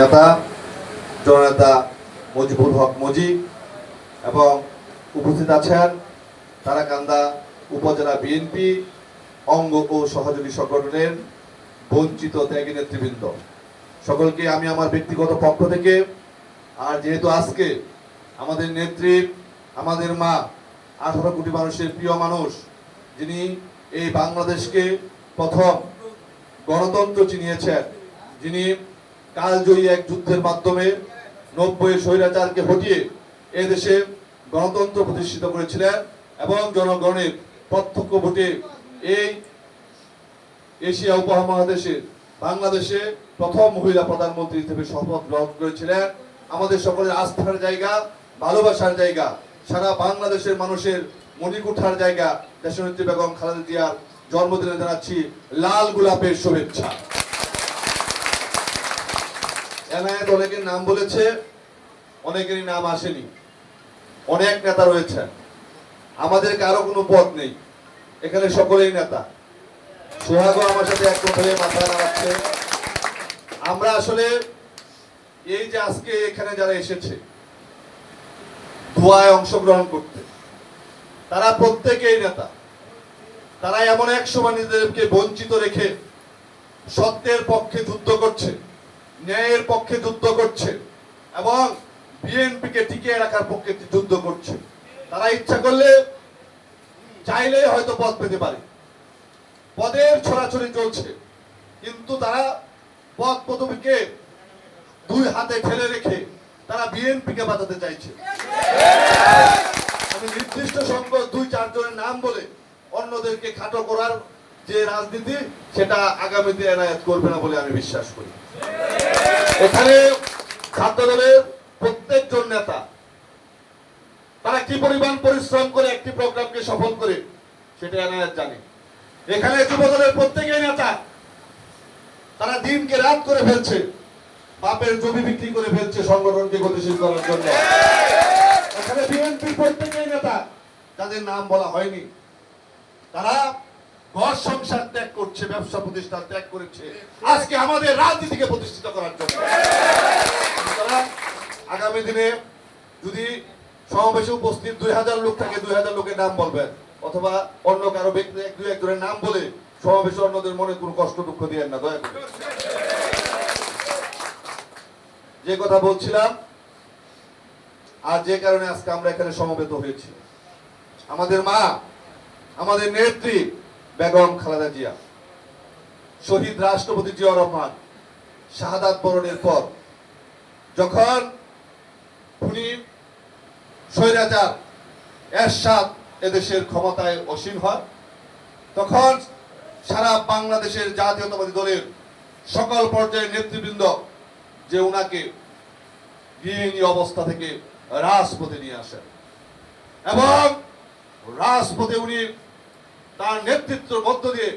নেতা, জননেতা মজিবুল হক মজি এবং উপস্থিত আছেন তারাকান্দা উপজেলা বিএনপি অঙ্গ ও সহযোগী সংগঠনের বঞ্চিত ত্যাগী নেতৃবৃন্দ। সকলকে আমি আমার ব্যক্তিগত পক্ষ থেকে, আর যেহেতু আজকে আমাদের নেত্রী, আমাদের মা, আঠারো কোটি মানুষের প্রিয় মানুষ, যিনি এই বাংলাদেশকে প্রথম গণতন্ত্র চিনিয়েছেন, যিনি কালজয়ী এক যুদ্ধের মাধ্যমে নব্বই স্বৈরাচারকে হটিয়ে এদেশে গণতন্ত্র প্রতিষ্ঠিত করেছিলেন এবং জনগণের প্রত্যক্ষ ভোটে এই এশিয়া উপমহাদেশে বাংলাদেশে প্রথম মহিলা প্রধানমন্ত্রী হিসেবে শপথ গ্রহণ করেছিলেন। আমাদের সকলের আস্থার জায়গা, ভালোবাসার জায়গা, সারা বাংলাদেশের মানুষের মণিকুঠার জায়গা, দেশনেত্রী বেগম খালেদা জিয়ার জন্মদিনে জানাচ্ছি লাল গোলাপের শুভেচ্ছা। এনায়েত অনেকের নাম বলেছে, অনেকেরই নাম আসেনি। অনেক নেতা রয়েছে। আমাদের কারও কোনো পথ নেই। এখানে সকলেই নেতা। সোহাগও আমার সাথে এক হয়ে মাথা নাড়াচ্ছে। আমরা আসলে এই যে আজকে এখানে যারা এসেছে, ধোয়ায় অংশগ্রহণ করতে, তারা প্রত্যেকেই নেতা। তারা এমন এক সময় নিজেদেরকে বঞ্চিত রেখে সত্যের পক্ষে যুদ্ধ করছে। ন্যায়ের পক্ষে যুদ্ধ করছে এবং বিএনপিকে টিকিয়ে রাখার পক্ষে যুদ্ধ করছে। তারা ইচ্ছা করলে চাইলে হয়তো পদ পেতে পারে। পদের ছড়াছড়ি চলছে, কিন্তু তারা পদ পদবীকে দুই হাতে ঠেলে রেখে তারা বিএনপিকে বাঁচাতে চাইছে। আমি নির্দিষ্ট সংখ্যক দুই চারজনের নাম বলে অন্যদেরকে খাটো করার যে রাজনীতি, সেটা আগামীতে এনায়েত করবে না বলে আমি বিশ্বাস করি। এখানে ছাত্র দলের প্রত্যেকজন নেতা, তারা কি পরিমাণ পরিশ্রম করে একটি প্রোগ্রামকে সফল করে, সেটা এনায়েত জানে। এখানে যুব দলের প্রত্যেকেই নেতা, তারা দিনকে রাত করে ফেলছে, বাপের জমি বিক্রি করে ফেলছে সংগঠনকে গতিশীল করার জন্য। এখানে বিএনপির প্রত্যেকেই নেতা, যাদের নাম বলা হয়নি, তারা ঘর সংসার ত্যাগ করছে, ব্যবসা প্রতিষ্ঠান ত্যাগ করেছে। আজকে আমাদের রাজনীতিকে প্রতিষ্ঠিত করার জন্য। আগামী দিনে যদি সমাবেশে উপস্থিত দুই হাজার লোক থাকে, দুই হাজার লোকের নাম বলবেন, অথবা অন্য কারও ব্যক্তি, এক, দুই একজনের নাম বলে সমাবেশে অন্যদের মনে কোনো কষ্ট, দুঃখ দিয়েন না, দয়া করে। যে কথা বলছিলাম, আর যে কারণে আজকে আমরা এখানে সমবেত হয়েছি। আমাদের মা, আমাদের নেত্রী বেগম খালেদা জিয়া, শহীদ রাষ্ট্রপতি জিয়া রহমান, শাহাদাত বরণের পর যখন উনি স্বৈরাচার এরশাদ এদেশের ক্ষমতায় অসীম হয়, তখন সারা বাংলাদেশের জাতীয়তাবাদী দলের সকল পর্যায়ের নেতৃবৃন্দ যে উনাকে গৃহিণী অবস্থা থেকে রাজপথে নিয়ে আসেন। এবং রাজপথে উনি তার নেতৃত্বের মধ্য দিয়ে